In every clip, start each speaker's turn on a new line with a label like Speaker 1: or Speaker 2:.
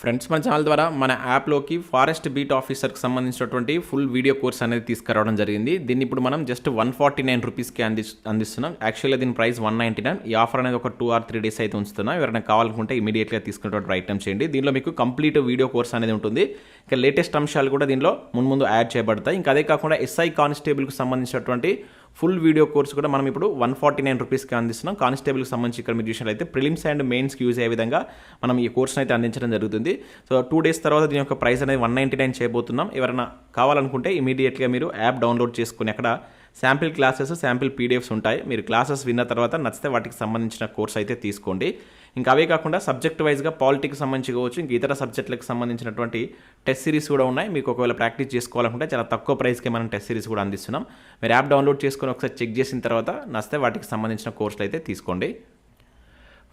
Speaker 1: Friends మన channel ద్వారా మన యాప్లోకి ఫారెస్ట్ బీట్ ఆఫీసర్కి సంబంధించినటువంటి ఫుల్ వీడియో కోర్స్ అనేది తీసుకురావడం జరిగింది. దీన్ని ఇప్పుడు మనం జస్ట్ వన్ ఫార్టీ నైన్ రూపీస్కి అంది అందిస్తున్నాం. యాక్చువల్గా దీని ప్రైస్ వన్ నైంటీ నైన్ ఈ ఆఫర్ అనేది ఒక టూ ఆర్ త్రీ డేస్ అయితే ఉంచుతున్నాం. ఎవరైనా కావాలనుకుంటే ఇమీడియట్గా తీసుకునేటువంటి ప్రయత్నం చేయండి. దీనిలో మీకు కంప్లీట్ వీడియో కోర్స్ అనేది ఉంటుంది. ఇంకా లేటెస్ట్ అంశాలు కూడా దీనిలో ముందు యాడ్ చేయబడతాయి. ఇంకా అదే కాకుండా ఎస్ఐ కానిస్టేబుల్కి సంబంధించినటువంటి ఫుల్ వీడియో కోర్స్ కూడా మనం ఇప్పుడు వన్ ఫార్టీ నైన్ రూపీస్కి అందిస్తున్నాం. కానిస్టేబుల్కి సంబంధించి ఇక్కడ మీరు చూసినట్లయితే ప్రిలిమ్స్ అండ్ మెయిన్స్కి యూజ్ అయ్యే విధంగా మనం ఈ కోర్స్ని అయితే అందించడం జరుగుతుంది. సో టూ డేస్ తర్వాత దీని యొక్క ప్రైస్ అనేది వన్ నైంటీ నైన్ చేయబోతున్నాం. ఎవరైనా కావాలనుకుంటే ఇమీడియట్గా మీరు యాప్ డౌన్లోడ్ చేసుకుని అక్కడ శాంపిల్ క్లాసెస్ శాంపిల్ పీడిఎఫ్స్ ఉంటాయి. మీరు క్లాసెస్ విన్న తర్వాత నచ్చితే వాటికి సంబంధించిన కోర్స్ అయితే తీసుకోండి. ఇంకా అవే కాకుండా సబ్జెక్ట్ వైజ్గా పాలిటిక్స్ సంబంధించి కావచ్చు ఇంక ఇతర సబ్జెక్టులకు సంబంధించినటువంటి టెస్ట్ సిరీస్ కూడా ఉన్నాయి. మీకు ఒకవేళ ప్రాక్టీస్ చేసుకోవాలనుకుంటే చాలా తక్కువ ప్రైస్కి మనం టెస్ట్ సిరీస్ కూడా అందిస్తున్నాం. మీరు యాప్ డౌన్లోడ్ చేసుకొని ఒకసారి చెక్ చేసిన తర్వాత నస్తే వాటికి సంబంధించిన కోర్సులు అయితే తీసుకోండి.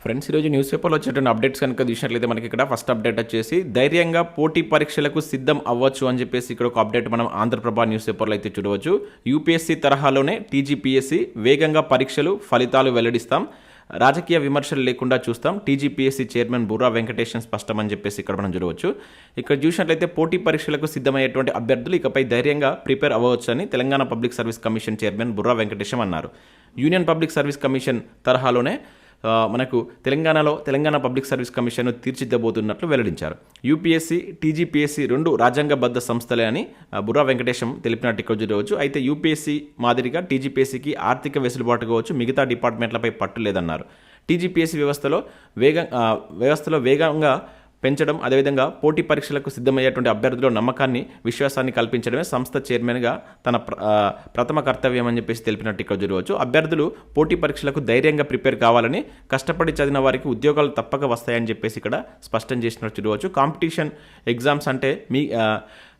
Speaker 1: ఫ్రెండ్స్ ఈరోజు న్యూస్ పేపర్లో వచ్చేటువంటి అప్డేట్స్ కనుక చూసినట్లయితే మనకి ఇక్కడ ఫస్ట్ అప్డేట్ వచ్చేసి ధైర్యంగా పోటీ పరీక్షలకు సిద్ధం అవ్వచ్చు అని చెప్పేసి ఇక్కడ ఒక అప్డేట్ మనం ఆంధ్రప్రభ న్యూస్ పేపర్లో అయితే చూడవచ్చు. యూపీఎస్సీ తరహాలోనే టీజీపీఎస్సీ వేగంగా పరీక్షలు ఫలితాలు వెల్లడిస్తాం. రాజకీయ విమర్శలు లేకుండా చూస్తాం. టీజీపీఎస్సీ చైర్మన్ బుర్రా వెంకటేషన్ స్పష్టం అని చెప్పేసి ఇక్కడ మనం చూడవచ్చు. ఇక్కడ చూసినట్లయితే పోటీ పరీక్షలకు సిద్ధమయ్యేటువంటి అభ్యర్థులు ఇకపై ధైర్యంగా prepare అవ్వవచ్చని Telangana public service commission chairman Burra Venkatesham అన్నారు. యూనియన్ పబ్లిక్ సర్వీస్ కమిషన్ తరహాలోనే మనకు తెలంగాణలో తెలంగాణ పబ్లిక్ సర్వీస్ కమిషన్ తీర్చిదిద్దబోతున్నట్లు వెల్లడించారు. యూపీఎస్సీ టీజీపీఎస్సీ రెండు రాజ్యాంగబద్ధ సంస్థలే అని బుర్రా వెంకటేశం తెలిపినట్టు ఇక్కడ రోజు అయితే యూపీఎస్సీ మాదిరిగా టీజీపీఎస్సీకి ఆర్థిక వెసులుబాటు కావచ్చు మిగతా డిపార్ట్మెంట్లపై పట్టు లేదన్నారు. టీజీపీఎస్సీ వ్యవస్థలో వేగ వ్యవస్థలో వేగంగా పెంచడం అదేవిధంగా పోటీ పరీక్షలకు సిద్ధమయ్యేటువంటి అభ్యర్థుల నమ్మకాన్ని విశ్వాసాన్ని కల్పించడమే సంస్థ చైర్మన్గా తన ప్ర- ప్రథమ కర్తవ్యం అని చెప్పేసి తెలిపినట్టు ఇక్కడ చూడవచ్చు అభ్యర్థులు పోటీ పరీక్షలకు ధైర్యంగా ప్రిపేర్ కావాలని కష్టపడి చదివిన వారికి ఉద్యోగాలు తప్పక వస్తాయని చెప్పేసి ఇక్కడ స్పష్టం చేసినట్టు చూడవచ్చు కాంపిటీషన్ ఎగ్జామ్స్ అంటే మీ మీకెవరైనా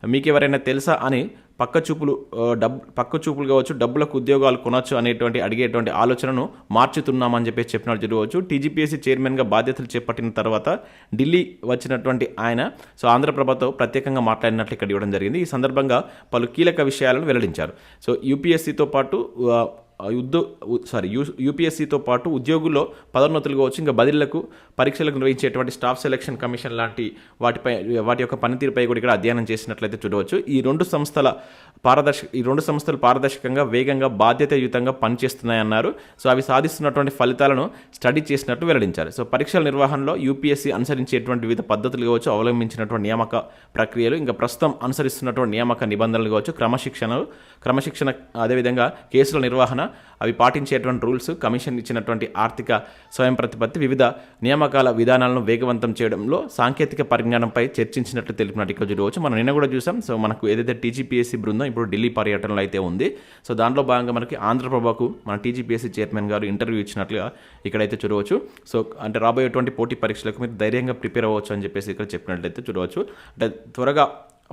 Speaker 1: మీకు ఎవరైనా తెలుసా అని పక్క చూపులు ఆ, డబ్ పక్క చూపులు కావచ్చు డబ్బులకు ఉద్యోగాలు కొనవచ్చు అనేటువంటి అడిగేటువంటి ఆలోచనను మార్చుతున్నామని చెప్పేసి చెప్పినట్టు జరగవచ్చు. టీజీపీఎస్సీ చైర్మన్గా బాధ్యతలు చేపట్టిన తర్వాత ఢిల్లీ వచ్చినటువంటి ఆయన సో ఆంధ్రప్రభతో ప్రత్యేకంగా మాట్లాడినట్లు ఇక్కడ ఇవ్వడం జరిగింది. ఈ సందర్భంగా పలు కీలక విషయాలను వెల్లడించారు. సో యూపీఎస్సీతో పాటు ఆ, సారీ యూ యూపీఎస్సీతో పాటు ఉద్యోగుల్లో పదోన్నతులు కావచ్చు ఇంకా బదిలీలకు పరీక్షలకు నిర్వహించేటువంటి స్టాఫ్ సెలక్షన్ కమిషన్ లాంటి వాటిపై వాటి యొక్క పనితీరుపై కూడా ఇక్కడ అధ్యయనం చేసినట్లయితే చూడవచ్చు. ఈ రెండు సంస్థల పారదర్శక ఈ రెండు సంస్థలు పారదర్శకంగా వేగంగా బాధ్యతాయుతంగా పనిచేస్తున్నాయన్నారు. సో అవి సాధిస్తున్నటువంటి ఫలితాలను స్టడీ చేసినట్టు వెల్లడించారు. సో పరీక్షల నిర్వహణలో యూపీఎస్సీ అనుసరించేటువంటి వివిధ పద్ధతులు కావచ్చు అవలంబించినటువంటి నియామక ప్రక్రియలు ఇంకా ప్రస్తుతం అనుసరిస్తున్నటువంటి నియామక నిబంధనలు కావచ్చు క్రమశిక్షణలు క్రమశిక్షణ అదేవిధంగా కేసుల నిర్వహణ అవి పాటించేటువంటి రూల్స్ కమిషన్ ఇచ్చినటువంటి ఆర్థిక స్వయం ప్రతిపత్తి వివిధ నియామకాల విధానాలను వేగవంతం చేయడంలో సాంకేతిక పరిజ్ఞానంపై చర్చించినట్లు తెలిపినట్టు ఇక్కడ చూడవచ్చు. మనం నిన్న కూడా చూసాం. సో మనకు ఏదైతే టీజీపీఎస్సీ బృందం ఇప్పుడు ఢిల్లీ పర్యటనలో అయితే ఉంది. సో దాంట్లో భాగంగా మనకి ఆంధ్రప్రభకు మన టీజీపీఎస్సీ చైర్మన్ గారు ఇంటర్వ్యూ ఇచ్చినట్లుగా ఇక్కడైతే చూడవచ్చు. సో అంటే రాబోయేటువంటి పోటీ పరీక్షలకు మీరు ధైర్యంగా ప్రిపేర్ అవ్వచ్చు అని చెప్పేసి ఇక్కడ చెప్పినట్లయితే చూడవచ్చు. అంటే త్వరగా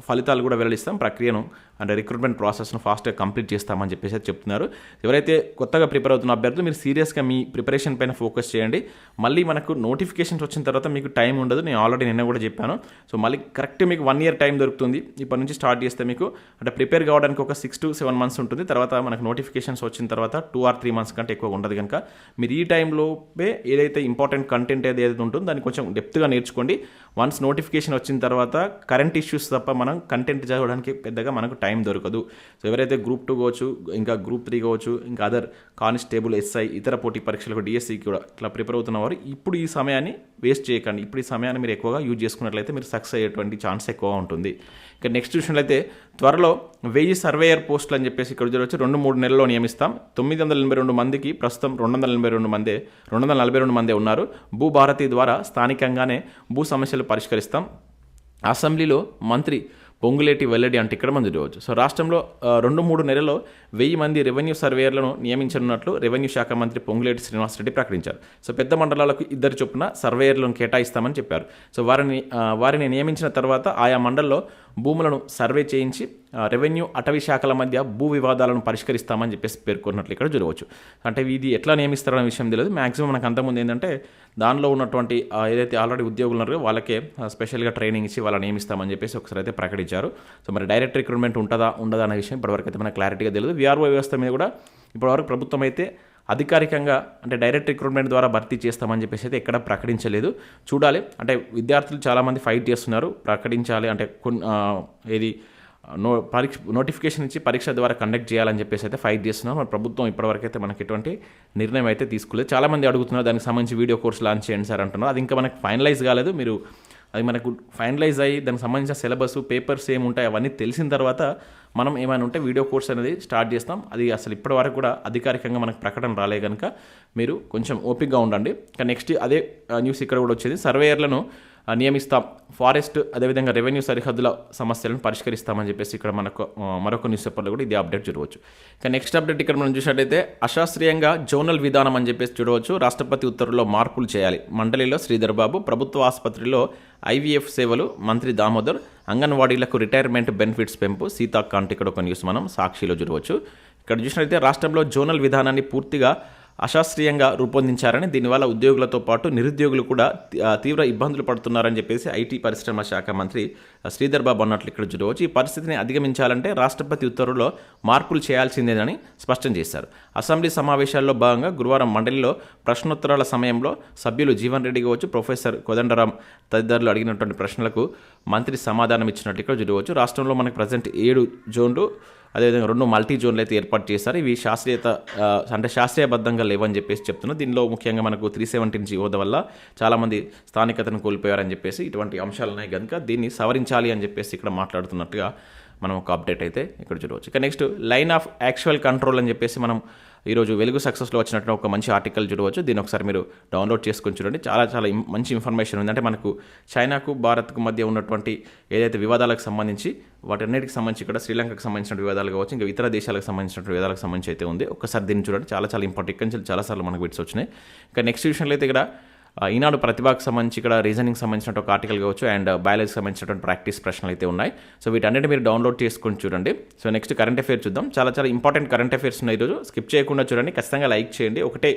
Speaker 1: ఫలితాలు కూడా వెల్లడిస్తాం. ప్రక్రియను అంటే రిక్రూట్మెంట్ ప్రాసెస్ను ఫాస్ట్గా కంప్లీట్ చేస్తామని చెప్పేసి చెప్తున్నారు. ఎవరైతే కొత్తగా ప్రిపేర్ అవుతున్న అభ్యర్థులు మీరు సీరియస్గా మీ ప్రిపరేషన్ పైన ఫోకస్ చేయండి. మళ్ళీ మనకు నోటిఫికేషన్స్ వచ్చిన తర్వాత మీకు టైం ఉండదు. నేను ఆల్రెడీ నిన్న కూడా చెప్పాను. సో మళ్ళీ కరెక్ట్ మీకు వన్ ఇయర్ టైం దొరుకుతుంది. ఇప్పటి నుంచి స్టార్ట్ చేస్తే మీకు అంటే ప్రిపేర్ కావడానికి ఒక సిక్స్ టు సెవెన్ మంత్స్ ఉంటుంది. తర్వాత మనకు నోటిఫికేషన్స్ వచ్చిన తర్వాత టూ ఆర్ త్రీ మంత్స్ కంటే ఎక్కువ ఉండదు కనుక. మీరు ఈ టైంలోపే ఏదైతే ఇంపార్టెంట్ కంటెంట్ ఏది ఏదైతే ఉంటుందో దాన్ని కొంచెం డెప్త్గా నేర్చుకోండి. వన్స్ నోటిఫికేషన్ వచ్చిన తర్వాత కరెంట్ ఇష్యూస్ తప్ప మనం కంటెంట్ చదవడానికి పెద్దగా మనకు టైం దొరకదు. సో ఎవరైతే గ్రూప్ టూ కావచ్చు ఇంకా గ్రూప్ త్రీ కావచ్చు ఇంకా అదర్ కానిస్టేబుల్ ఎస్ఐ ఇతర పోటీ పరీక్షలకు డిఎస్సికి కూడా ఇట్లా ప్రిపేర్ అవుతున్న వారు ఇప్పుడు ఈ సమయాన్ని వేస్ట్ చేయకండి. ఇప్పుడు ఈ సమయాన్ని మీరు ఎక్కువగా యూజ్ చేసుకున్నట్లయితే మీరు సక్సెస్ అయ్యేటువంటి ఛాన్స్ ఎక్కువ ఉంటుంది. ఇక నెక్స్ట్ చూసినట్లయితే త్వరలో వెయ్యి సర్వేయర్ పోస్టులు అని చెప్పేసి ఇక్కడ వచ్చి రెండు మూడు నెలల్లో నియమిస్తాం. తొమ్మిది వందల ఎనభై రెండు మందికి ప్రస్తుతం రెండు వందల ఎనభై రెండు మందే రెండు వందల నలభై రెండు మందే ఉన్నారు. భూభారతి ద్వారా స్థానికంగానే భూ సమస్యలు పరిష్కరిస్తాం. అసెంబ్లీలో మంత్రి పొంగులేటి వెల్లడి అంటే ఇక్కడ మనం చూడవచ్చు. సో రాష్ట్రంలో రెండు మూడు నెలల్లో వెయ్యి మంది రెవెన్యూ సర్వేయర్లను నియమించనున్నట్లు రెవెన్యూ శాఖ మంత్రి పొంగులేటి శ్రీనివాసరెడ్డి ప్రకటించారు. సో పెద్ద మండలాలకు ఇద్దరు చొప్పున సర్వేయర్లను కేటాయిస్తామని చెప్పారు. సో వారిని వారిని నియమించిన తర్వాత ఆయా మండల్లో భూములను సర్వే చేయించి రెవెన్యూ అటవీ శాఖల మధ్య భూ వివాదాలను పరిష్కరిస్తామని చెప్పేసి పేర్కొన్నట్లు ఇక్కడ చూడవచ్చు అంటే ఇది ఎట్లా నియమిస్తారనే విషయం తెలియదు. మ్యాక్సిమం మనకు అంతకుముందు ఏంటంటే దానిలో ఉన్నటువంటి ఏదైతే ఆల్రెడీ ఉద్యోగులు ఉన్నారో వాళ్ళకే స్పెషల్గా ట్రైనింగ్ ఇచ్చి వాళ్ళని నియమిస్తామని చెప్పేసి ఒకసారి అయితే ప్రకటించారు. సో మరి డైరెక్ట్ రిక్రూట్మెంట్ ఉంటుందా ఉండదా అనే విషయం ఇప్పటివరకు అయితే మనకు క్లారిటీగా తెలియదు. విఆర్ఓ వ్యవస్థ మీద కూడా ఇప్పటివరకు ప్రభుత్వం అయితే అధికారికంగా అంటే డైరెక్ట్ రిక్రూట్మెంట్ ద్వారా భర్తీ చేస్తామని చెప్పేసి అయితే ఎక్కడ ప్రకటించలేదు. చూడాలి. అంటే విద్యార్థులు చాలామంది ఫైట్ చేస్తున్నారు. ప్రకటించాలి. అంటే కొన్ని ఏది నో పరీక్ష నోటిఫికేషన్ ఇచ్చి పరీక్ష ద్వారా కండక్ట్ చేయాలని చెప్పేసి అయితే ఫైట్ చేస్తున్నాం మన ప్రభుత్వం ఇప్పటివరకు అయితే మనకి ఎటువంటి నిర్ణయం అయితే తీసుకోలేదు. చాలామంది అడుగుతున్నారు దానికి సంబంధించి వీడియో కోర్స్ లాంచ్ చేయండి సార్ అంటున్నారు. అది ఇంకా మనకు ఫైనలైజ్ కాలేదు. మీరు అది మనకు ఫైనలైజ్ అయ్యి దానికి సంబంధించిన సిలబస్ పేపర్స్ ఏమి ఉంటాయి అవన్నీ తెలిసిన తర్వాత మనం ఏమైనా ఉంటే వీడియో కోర్స్ అనేది స్టార్ట్ చేస్తాం. అది అసలు ఇప్పటి వరకు కూడా అధికారికంగా మనకు ప్రకటన రాలే కనుక మీరు కొంచెం ఓపిక్గా ఉండండి. కానీ నెక్స్ట్ అదే న్యూస్ ఇక్కడ కూడా వచ్చేది. సర్వేయర్లను నియమిస్తాం. ఫారెస్ట్ అదేవిధంగా రెవెన్యూ సరిహద్దుల సమస్యలను పరిష్కరిస్తామని చెప్పేసి ఇక్కడ మనకు మరొక న్యూస్ పేపర్లో కూడా ఇదే అప్డేట్ చూడవచ్చు. ఇక నెక్స్ట్ అప్డేట్ ఇక్కడ మనం చూసినట్టయితే అశాస్త్రీయంగా జోనల్ విధానం అని చెప్పేసి చూడవచ్చు. రాష్ట్రపతి ఉత్తర్వుల్లో మార్పులు చేయాలి. మండలిలో శ్రీధర్ బాబు ప్రభుత్వ ఆసుపత్రిలో ఐవీఎఫ్ సేవలు మంత్రి దామోదర్ అంగన్వాడీలకు రిటైర్మెంట్ బెనిఫిట్స్ పెంపు సీతాకాంట్ ఇక్కడ ఒక న్యూస్ మనం సాక్షిలో చూడవచ్చు. ఇక్కడ చూసినట్లయితే రాష్ట్రంలో జోనల్ విధానాన్ని పూర్తిగా అశాస్త్రీయంగా రూపొందించారని దీనివల్ల ఉద్యోగులతో పాటు నిరుద్యోగులు కూడా తీవ్ర ఇబ్బందులు పడుతున్నారని చెప్పేసి ఐటీ పరిశ్రమ శాఖ మంత్రి శ్రీధర్ బాబు అన్నట్లు ఇక్కడ చూడవచ్చు ఈ పరిస్థితిని అధిగమించాలంటే రాష్ట్రపతి ఉత్తర్వుల్లో మార్పులు చేయాల్సిందేనని స్పష్టం చేశారు. అసెంబ్లీ సమావేశాల్లో భాగంగా గురువారం మండలిలో ప్రశ్నోత్తరాల సమయంలో సభ్యులు జీవన్ రెడ్డి కావచ్చు ప్రొఫెసర్ కోదండరాం తదితరులు అడిగినటువంటి ప్రశ్నలకు మంత్రి సమాధానం ఇచ్చినట్టు ఇక్కడ చూడవచ్చు రాష్ట్రంలో మనకు ప్రజెంట్ ఏడు జోన్లు అదేవిధంగా రెండు మల్టీ జోన్లు అయితే ఏర్పాటు చేశారు. ఇవి శాస్త్రీయత అంటే శాస్త్రీయబద్ధంగా లేవని చెప్పేసి చెప్తున్నారు దీనిలో ముఖ్యంగా మనకు త్రీ సెవెంటీన్ జీవోద వల్ల చాలామంది స్థానికతను కోల్పోయారని చెప్పేసి ఇటువంటి అంశాలు ఉన్నాయి కనుక దీన్ని సవరించాలి అని చెప్పేసి ఇక్కడ మాట్లాడుతున్నట్టుగా మనం ఒక అప్డేట్ అయితే ఇక్కడ చూడవచ్చు. ఇక next line of actual control అని చెప్పేసి మనం ఈరోజు వెలుగు సక్సెస్లో వచ్చినట్టు ఒక మంచి ఆర్టికల్ చూడవచ్చు. దీన్ని ఒకసారి మీరు డౌన్లోడ్ చేసుకొని చూడండి. చాలా చాలా మంచి ఇన్ఫర్మేషన్ ఉంది. అంటే మనకు చైనాకు భారత్కు మధ్య ఉన్నటువంటి ఏదైతే వివాదాలకు సంబంధించి వాటన్నిటికి సంబంధించి ఇక్కడ శ్రీలంకకు సంబంధించిన వివాదాలు కావచ్చు ఇంకా ఇతర దేశాలకు సంబంధించిన వివాదాలకు సంబంధించి అయితే ఉంది. ఒకసారి దీన్ని చూడండి. చాలా చాలా ఇంపార్టెంట్ ఇక్కడ నుంచి చాలాసార్లు మనకు బిట్స్ వచ్చినాయి. ఇంకా నెక్స్ట్ విషయంలో అయితే ఇక్కడ ఈనాడు ప్రతిభకు సంబంధించి ఇక్కడ రీజనింగ్ సంబంధించిన ఒక ఆర్టికల్ కావచ్చు అండ్ బయాలజీకి uh, సంబంధించినటువంటి ప్రాక్టీస్ ప్రశ్నలు అయితే ఉన్నాయి. సో వీటన్నిటి మీరు డౌన్లోడ్ చేసుకొని చూడండి. సో నెక్స్ట్ కరెంట్ అఫేర్ చూద్దాం. చాలా చాలా ఇంపార్టెంట్ కరెంట్ అఫేర్స్ ఉన్నాయి ఈరోజు. స్కిప్ చేయకుండా చూడండి. ఖచ్చితంగా లైక్ చేయండి. ఒకటే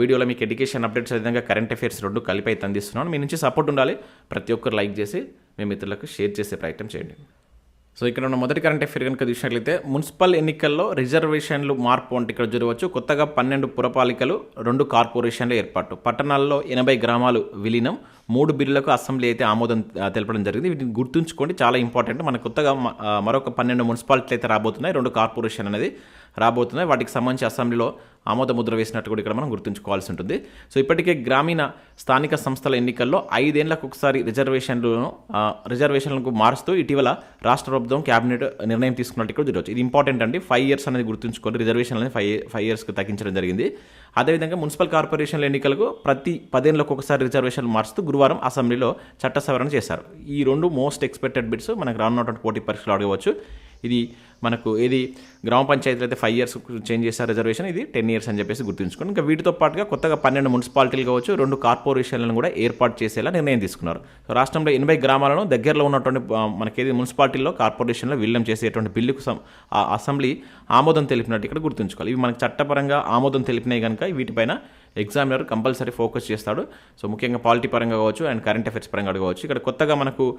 Speaker 1: వీడియోలో మీకు ఎడ్యుకేషన్ అప్డేట్స్ విధంగా కరెంట్ అఫేర్స్ రెండు కలిపి అయితే అందిస్తున్నాను. మీ నుంచి సపోర్ట్ ఉండాలి. ప్రతి ఒక్కరు లైక్ చేసి మీ మిత్రులకు షేర్ చేసే ప్రయత్నం చేయండి. సో ఇక్కడ ఉన్న మొదటి కరెంట్ అఫేర్ కనుక చూసినట్లయితే మున్సిపల్ ఎన్నికల్లో రిజర్వేషన్లు మార్పు వంటి ఇక్కడ జరగవచ్చు కొత్తగా పన్నెండు పురపాలికలు రెండు కార్పొరేషన్ల ఏర్పాటు. పట్టణాల్లో ఎనభై గ్రామాలు విలీనం. మూడు బిల్లులకు అసెంబ్లీ అయితే ఆమోదం తెలపడం జరిగింది. వీటిని గుర్తుంచుకోండి. చాలా ఇంపార్టెంట్. మనకు కొత్తగా మ- మరొక పన్నెండు మున్సిపాలిటీలు అయితే రాబోతున్నాయి. రెండు కార్పొరేషన్ అనేది రాబోతున్నాయి. వాటికి సంబంధించి అసెంబ్లీలో ఆమోద ముద్ర వేసినట్టు కూడా ఇక్కడ మనం గుర్తుంచుకోవాల్సి ఉంటుంది. సో ఇప్పటికే గ్రామీణ స్థానిక సంస్థల ఎన్నికల్లో ఐదేళ్ళకు ఒకసారి రిజర్వేషన్లను రిజర్వేషన్లకు మారుస్తూ ఇటీవల రాష్ట్ర ప్రభుత్వం క్యాబినెట్ నిర్ణయం తీసుకున్నట్టు కూడా చూడవచ్చు ఇది ఇంపార్టెంట్ అండి. ఫైవ్ ఇయర్స్ అనేది గుర్తుంచుకోండి. రిజర్వేషన్ అనేది ఫైవ్ ఫైవ్ ఇయర్స్కి తగ్గించడం జరిగింది. అదేవిధంగా మున్సిపల్ కార్పొరేషన్ల ఎన్నికలకు ప్రతి పదేళ్ళకు ఒకసారి రిజర్వేషన్లు మారుస్తూ గురువారం అసెంబ్లీలో చట్ట సవరణ చేశారు. ఈ రెండు మోస్ట్ ఎక్స్పెక్టెడ్ బిట్స్ మనకు రానున్నటువంటి పోటీ పరీక్షలు అడగవచ్చు ఇది మనకు ఏది గ్రామ పంచాయతీలు అయితే ఫైవ్ ఇయర్స్ చేంజ్ చేశారు రిజర్వేషన్ ఇది టెన్ ఇయర్స్ అని చెప్పేసి గుర్తుంచుకోండి. ఇంకా వీటితో పాటుగా కొత్తగా పన్నెండు మున్సిపాలిటీలు కావచ్చు రెండు కార్పొరేషన్లను కూడా ఏర్పాటు చేసేలా నిర్ణయం తీసుకున్నారు. సో రాష్ట్రంలో ఎనభై గ్రామాలను దగ్గరలో ఉన్నటువంటి మనకేది మున్సిపాలిటీల్లో కార్పొరేషన్లో విలీనం చేసేటువంటి బిల్లుకు ఆ అసెంబ్లీ ఆమోదం తెలిపినట్టు ఇక్కడ గుర్తుంచుకోవాలి. ఇవి మనకి చట్టపరంగా ఆమోదం తెలిపినాయి కనుక వీటిపైన ఎగ్జామినర్ కంపల్సరీ ఫోకస్ చేస్తాడు. సో ముఖ్యంగా పాలిటీ పరంగా కావచ్చు అండ్ కరెంట్ అఫైర్స్ పరంగా కావచ్చు. ఇక్కడ కొత్తగా మనకు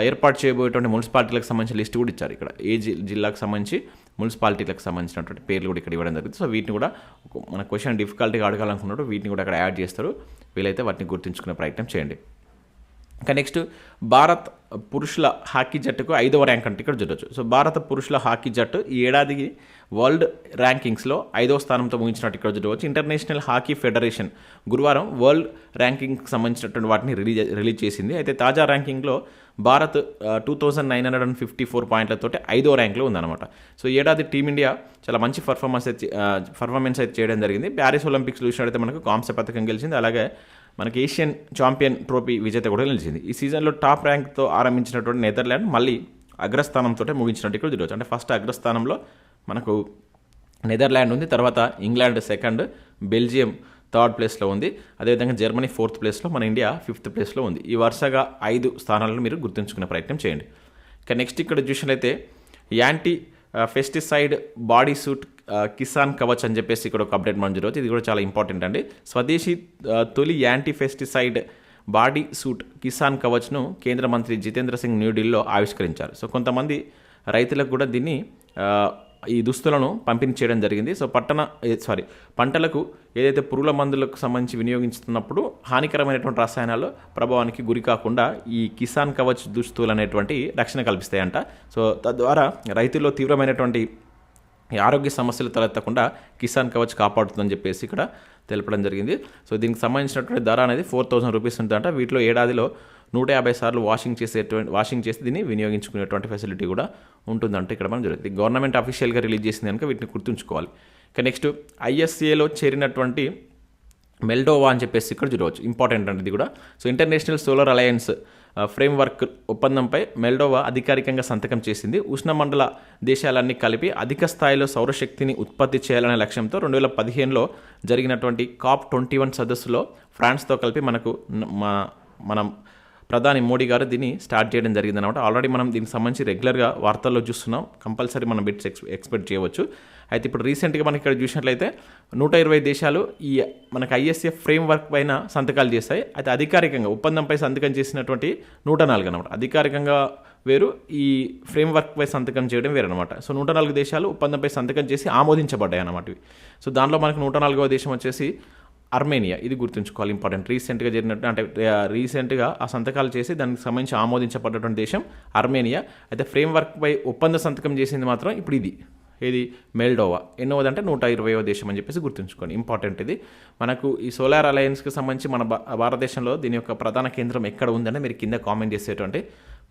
Speaker 1: ఏర్పాటు చేయబోయేటువంటి మున్సిపాలిటీలకు సంబంధించిన లిస్ట్ కూడా ఇచ్చారు. ఇక్కడ ఏ జి- జిల్లాకు సంబంధించి మున్సిపాలిటీలకు సంబంధించినటువంటి పేర్లు కూడా ఇక్కడ ఇవ్వడం జరుగుతుంది సో వీటిని కూడా ఒక- మన క్వశ్చన్ డిఫికల్టీగా అడగాలనుకున్నప్పుడు వీటిని కూడా అక్కడ యాడ్ చేస్తారు. వీలైతే వాటిని గుర్తుంచుకునే ప్రయత్నం చేయండి. ఇంకా నెక్స్ట్ భారత్ పురుషుల హాకీ జట్టుకు ఐదవ ర్యాంక్ అంటే ఇక్కడ చూడొచ్చు. సో భారత పురుషుల హాకీ జట్టు ఈ ఏడాదికి వరల్డ్ ర్యాంకింగ్స్లో ఐదవ స్థానంతో ముగించినట్టు ఇక్కడ చూడవచ్చు. ఇంటర్నేషనల్ హాకీ ఫెడరేషన్ గురువారం వరల్డ్ ర్యాంకింగ్కి సంబంధించినటువంటి వాటిని రిలీజ్ రిలీజ్ చేసింది. అయితే తాజా ర్యాంకింగ్లో Bharat two thousand nine hundred and fifty four పాయింట్లతో ఐదో ర్యాంక్లో ఉందన్నమాట. సో ఏడాది టీమిండియా చాలా మంచి పర్ఫార్మెన్స్ అయితే పర్ఫార్మెన్స్ అయితే చేయడం జరిగింది. ప్యారిస్ ఒలింపిక్స్ చూసినట్టయితే మనకు కాంస్య పథకం గెలిచింది. అలాగే మనకి ఏషియన్ ఛాంపియన్ ట్రోఫీ విజేత కూడా నిలిచింది. ఈ సీజన్లో టాప్ ర్యాంక్తో ఆరంభించినటువంటి నెదర్లాండ్ మళ్ళీ అగ్రస్థానంతో ముగించినట్టు ఇక్కడ చూడవచ్చు అంటే ఫస్ట్ అగ్రస్థానంలో మనకు నెదర్లాండ్ ఉంది తర్వాత ఇంగ్లాండ్ సెకండ్ బెల్జియం థర్డ్ ప్లేస్లో ఉంది. అదేవిధంగా జర్మనీ ఫోర్త్ ప్లేస్లో మన ఇండియా ఫిఫ్త్ ప్లేస్లో ఉంది. ఈ వరుసగా ఐదు స్థానాలను మీరు గుర్తుంచుకునే ప్రయత్నం చేయండి. ఇక నెక్స్ట్ ఇక్కడ చూసినట్లయితే anti pesticide body suit Kisan Kavach అని చెప్పేసి ఇక్కడ ఒక అప్డేట్ మనం జరగవచ్చు ఇది కూడా చాలా ఇంపార్టెంట్ అండి. స్వదేశీ తొలి anti pesticide body suit Kisan కవచ్ను కేంద్ర మంత్రి జితేంద్ర సింగ్ న్యూఢిల్లీలో ఆవిష్కరించారు. సో కొంతమంది రైతులకు కూడా దీన్ని ఈ దుస్తులను పంపిణీ చేయడం జరిగింది. సో పట్టణ సారీ పంటలకు ఏదైతే పురుగుల మందులకు సంబంధించి వినియోగించుతున్నప్పుడు హానికరమైనటువంటి రసాయనాలు ప్రభావానికి గురి కాకుండా ఈ కిసాన్ కవచ్ దుస్తులు అనేటువంటి రక్షణ కల్పిస్తాయంట. సో తద్వారా రైతుల్లో తీవ్రమైనటువంటి ఈ ఆరోగ్య సమస్యలు తలెత్తకుండా కిసాన్ కవచ్ కాపాడుతుందని చెప్పేసి ఇక్కడ తెలపడం జరిగింది. సో దీనికి సంబంధించినటువంటి ధర అనేది ఫోర్ థౌసండ్ రూపీస్ ఉంటుందంట వీటిలో ఏడాదిలో నూట యాభై సార్లు వాషింగ్ చేసేటువంటి వాషింగ్ చేసి దీన్ని వినియోగించుకునేటువంటి ఫెసిలిటీ కూడా ఉంటుందంటే ఇక్కడ మనం జరుగుతుంది గవర్నమెంట్ అఫీషియల్గా రిలీజ్ చేసింది కనుక వీటిని గుర్తుంచుకోవాలి. ఇక నెక్స్ట్ ఐఎస్ఏలో చేరినటువంటి మెల్డోవా అని చెప్పేసి ఇక్కడ చూడవచ్చు. ఇంపార్టెంట్ అండి ఇది కూడా. So international solar alliance framework ఒప్పందంపై మెల్డోవా అధికారికంగా సంతకం చేసింది. ఉష్ణమండల దేశాలన్నీ కలిపి అధిక స్థాయిలో సౌరశక్తిని ఉత్పత్తి చేయాలనే లక్ష్యంతో రెండు వేల పదిహేనులో జరిగినటువంటి కాప్ ట్వంటీ వన్ సదస్సులో ఫ్రాన్స్తో కలిపి మనకు మన మా మనం ప్రధాని మోడీ గారు దీన్ని స్టార్ట్ చేయడం జరిగింది అనమాట ఆల్రెడీ మనం దీనికి సంబంధించి రెగ్యులర్గా వార్తల్లో చూస్తున్నాం. కంపల్సరీ మనం బిట్స్ ఎక్స్ ఎక్స్పెక్ట్ చేయవచ్చు. అయితే ఇప్పుడు రీసెంట్గా మనకి ఇక్కడ చూసినట్లయితే నూట ఇరవై దేశాలు ఈ మనకి ఐఎస్ఎఫ్ ఫ్రేమ్ వర్క్ పైన సంతకాలు చేస్తాయి అయితే అధికారికంగా ఒప్పందంపై సంతకం చేసినటువంటి నూట నాలుగు అనమాట అధికారికంగా వేరు ఈ ఫ్రేమ్ వర్క్ పై సంతకం చేయడం వేరు అనమాట సో నూట నాలుగు దేశాలు ఒప్పందంపై సంతకం చేసి ఆమోదించబడ్డాయి అన్నమాట సో దానిలో మనకు నూట నాలుగవ దేశం వచ్చేసి అర్మేనియా ఇది గుర్తుంచుకోవాలి ఇంపార్టెంట్ రీసెంట్గా జరిగినట్టు అంటే రీసెంట్గా ఆ సంతకాలు చేసి దానికి సంబంధించి ఆమోదించబడ్డటువంటి దేశం అర్మేనియా. అయితే ఫ్రేమ్వర్క్పై ఒప్పంద సంతకం చేసింది మాత్రం ఇప్పుడు ఇది. ఇది మెల్డోవా ఎన్నోది అంటే నూట ఇరవైవ దేశం అని చెప్పేసి గుర్తుంచుకోండి. ఇంపార్టెంట్ ఇది. మనకు ఈ సోలార్ అలయన్స్కి సంబంధించి మన భారతదేశంలో దీని యొక్క ప్రధాన కేంద్రం ఎక్కడ ఉందని మీరు కింద కామెంట్ చేసేటువంటి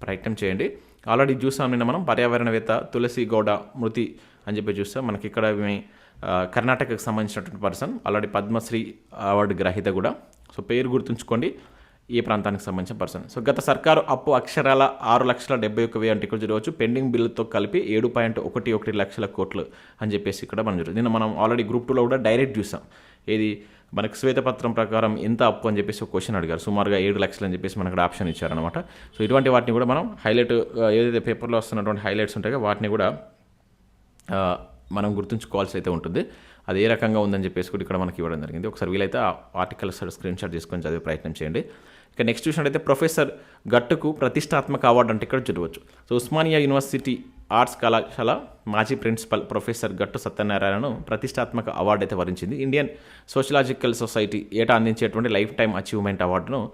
Speaker 1: ప్రయత్నం చేయండి. ఆల్రెడీ చూసాం నిన్న మనం పర్యావరణవేత్త తులసి గౌడ మృతి అని చెప్పి చూస్తాం మనకి ఇక్కడ కర్ణాటకకు సంబంధించినటువంటి పర్సన్ ఆల్రెడీ పద్మశ్రీ అవార్డు గ్రహీత కూడా. సో పేరు గుర్తుంచుకోండి ఏ ప్రాంతానికి సంబంధించిన పర్సన్. సో గత సర్కారు అప్పు అక్షరాల ఆరు లక్షల డెబ్బై ఒక వెయ్యి అంటే ఇక్కడ చూడవచ్చు పెండింగ్ బిల్లుతో కలిపి ఏడు పాయింట్ ఒకటి ఒకటి లక్షల కోట్లు అని చెప్పేసి ఇక్కడ మనం చూడవచ్చు నిన్న మనం ఆల్రెడీ గ్రూప్ టూలో కూడా డైరెక్ట్ చూసాం. ఏది? మనకు శ్వేతపత్రం ప్రకారం ఎంత అప్పు అని చెప్పేసి ఒక క్వశ్చన్ అడిగారు. సుమారుగా ఏడు లక్షలు అని చెప్పేసి మనకు ఆప్షన్ ఇచ్చారనమాట సో ఇటువంటి వాటిని కూడా మనం హైలైట్ ఏదైతే పేపర్లో వస్తున్నటువంటి హైలైట్స్ ఉంటాయో వాటిని కూడా మనం గుర్తుంచుకోవాల్సి అయితే ఉంటుంది. అది ఏ రకంగా ఉందని చెప్పేసి కూడా ఇక్కడ మనకి ఇవ్వడం జరిగింది. ఒకసారి వీలైతే ఆ ఆర్టికల్ స్క్రీన్ షాట్ తీసుకొని చదివే ప్రయత్నం చేయండి. ఇక నెక్స్ట్ చూసినట్టయితే ప్రొఫెసర్ గట్టుకు ప్రతిష్టాత్మక అవార్డు అంటే ఇక్కడ చూడవచ్చు. సో ఉస్మానియా యూనివర్సిటీ ఆర్ట్స్ కళాశాల మాజీ ప్రిన్సిపల్ ప్రొఫెసర్ గట్టు సత్యనారాయణను ప్రతిష్టాత్మక అవార్డు అయితే వరించింది. ఇండియన్ సోషలాజికల్ సొసైటీ ఏటా అందించేటువంటి లైఫ్ టైం అచీవ్మెంట్ అవార్డును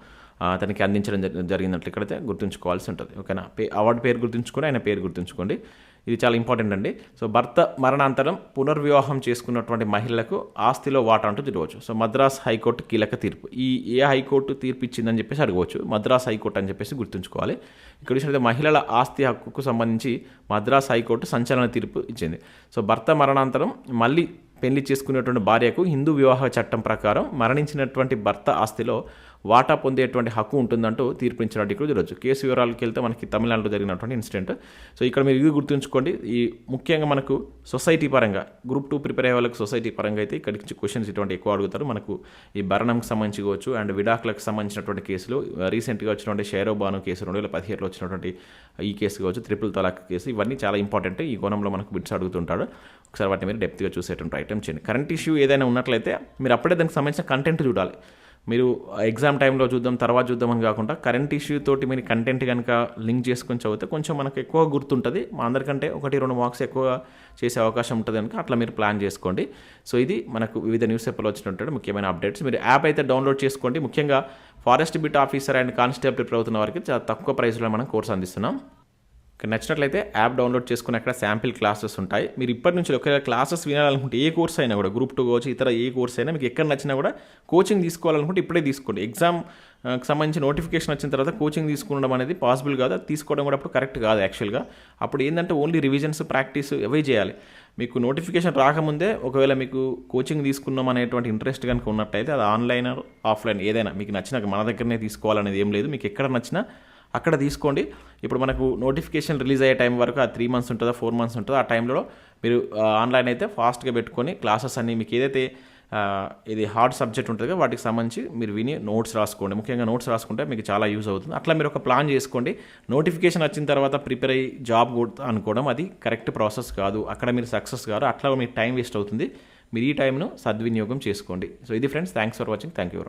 Speaker 1: అతనికి అందించడం జరి- జరిగినట్లు ఇక్కడైతే గుర్తుంచుకోవాల్సి ఉంటుంది. ఓకేనా? పే అవార్డు పేరు గుర్తుంచుకొని ఆయన పేరు గుర్తుంచుకోండి. ఇది చాలా ఇంపార్టెంట్ అండి. సో భర్త మరణాంతరం పునర్వివాహం చేసుకున్నటువంటి మహిళలకు ఆస్తిలో వాటా అంటూ తిరగవచ్చు. సో మద్రాస్ హైకోర్టు కీలక తీర్పు. ఈ ఏ హైకోర్టు తీర్పు ఇచ్చిందని చెప్పేసి అడగవచ్చు. మద్రాస్ హైకోర్టు అని చెప్పేసి గుర్తుంచుకోవాలి. ఇక్కడ చూసినట్లయితే మహిళల ఆస్తి హక్కుకు సంబంధించి మద్రాస్ హైకోర్టు సంచలన తీర్పు ఇచ్చింది. సో భర్త మరణాంతరం మళ్ళీ పెళ్ళి చేసుకునేటువంటి భార్యకు హిందూ వివాహ చట్టం ప్రకారం మరణించినటువంటి భర్త ఆస్తిలో వాటా పొందేటువంటి హక్కు ఉంటుందంటూ తీర్పునిచ్చినట్టు ఇక్కడ చూడొచ్చు కేసు వివరాలకు వెళ్తే మనకి తమిళనాడులో జరిగినటువంటి ఇన్సిడెంట్. సో ఇక్కడ మీరు ఇది గుర్తుంచుకోండి. ఈ ముఖ్యంగా మనకు సొసైటీ పరంగా గ్రూప్ టూ ప్రిపేర్ అయ్యే వాళ్ళకి సొసైటీ పరంగా అయితే ఇక్కడికి క్వశ్చన్స్ ఇటువంటి ఎక్కువ అడుగుతారు. మనకు ఈ భరణంకి సంబంధించి కావచ్చు అండ్ విడాకులకు సంబంధించినటువంటి కేసులు రీసెంట్గా వచ్చినటువంటి షేరోబాను కేసు రెండు వేల పదిహేడులో వచ్చినటువంటి ఈ కేసు కావచ్చు త్రిపుల్ తలాక్ కేసు ఇవన్నీ చాలా ఇంపార్టెంట్. ఈ కోణంలో మనకు బిట్స్ అడుగుతుంటాడు. ఒకసారి వాటిని మీరు డెప్త్గా చూసేటువంటి ఐటమ్ చేయండి. కరెంట్ ఇష్యూ ఏదైనా ఉన్నట్లయితే మీరు అప్పుడే దానికి సంబంధించిన కంటెంట్ చూడాలి. మీరు ఎగ్జామ్ టైంలో చూద్దాం తర్వాత చూద్దామని కాకుండా కరెంట్ ఇష్యూ తోటి మీరు కంటెంట్ కనుక లింక్ చేసుకొని చదివితే కొంచెం మనకు ఎక్కువ గుర్తుంటుంది. మా అందరికంటే ఒకటి రెండు మార్క్స్ ఎక్కువ చేసే అవకాశం ఉంటుంది కనుక అట్లా మీరు ప్లాన్ చేసుకోండి. సో ఇది మనకు వివిధ న్యూస్ పేపర్లో వచ్చినటువంటి ముఖ్యమైన అప్డేట్స్ మీరు యాప్ అయితే డౌన్లోడ్ చేసుకోండి. ముఖ్యంగా forest beat officer and constable prepare అవుతున్న వారికి చాలా తక్కువ ప్రైస్లో మనం కోర్స్ అందిస్తున్నాం. నచ్చినట్లయితే యాప్ డౌన్లోడ్ చేసుకుని అక్కడ శాంపిల్ క్లాసెస్ ఉంటాయి. మీరు ఇప్పటి నుంచి ఒకవేళ క్లాసెస్ వినాలనుకుంటే ఏ కోర్స్ అయినా కూడా గ్రూప్ టూ కావచ్చు ఇతర ఏ కోర్స్ అయినా మీకు ఎక్కడ నచ్చినా కూడా కోచింగ్ తీసుకోవాలనుకుంటే ఇప్పుడే తీసుకోండి. ఎగ్జామ్ సంబంధించి నోటిఫికేషన్ వచ్చిన తర్వాత కోచింగ్ తీసుకోవడం అనేది పాసిబుల్ కాదు. అది తీసుకోవడం కూడా అప్పుడు కరెక్ట్ కాదు యాక్చువల్గా అప్పుడు ఏంటంటే ఓన్లీ రివిజన్స్ ప్రాక్టీస్ అవే చేయాలి. మీకు నోటిఫికేషన్ రాకముందే ఒకవేళ మీకు కోచింగ్ తీసుకున్నాం అనేటువంటి ఇంట్రెస్ట్ కనుక ఉన్నట్టయితే అది ఆన్లైన్ ఆఫ్లైన్ ఏదైనా మీకు నచ్చిన మన దగ్గరనే తీసుకోవాలనేది ఏం లేదు. మీకు ఎక్కడ నచ్చినా అక్కడ తీసుకోండి. ఇప్పుడు మనకు నోటిఫికేషన్ రిలీజ్ అయ్యే టైం వరకు ఆ త్రీ మంత్స్ ఉంటుందో ఫోర్ మంత్స్ ఉంటుందో ఆ టైంలో మీరు ఆన్లైన్ అయితే ఫాస్ట్గా పెట్టుకొని క్లాసెస్ అన్ని మీకు ఏదైతే ఇది హార్డ్ సబ్జెక్ట్ ఉంటుంది వాటికి సంబంధించి మీరు విని నోట్స్ రాసుకోండి. ముఖ్యంగా నోట్స్ రాసుకుంటే మీకు చాలా యూజ్ అవుతుంది. అట్లా మీరు ఒక ప్లాన్ చేసుకోండి. నోటిఫికేషన్ వచ్చిన తర్వాత ప్రిపేర్ అయ్యి జాబ్ అనుకోవడం అది కరెక్ట్ ప్రాసెస్ కాదు. అక్కడ మీరు సక్సెస్ కాదు అట్లా మీకు టైం వేస్ట్ అవుతుంది. మీరు ఈ టైంను సద్వినియోగం చేసుకోండి. సో ఇది friends thanks for watching. Thank you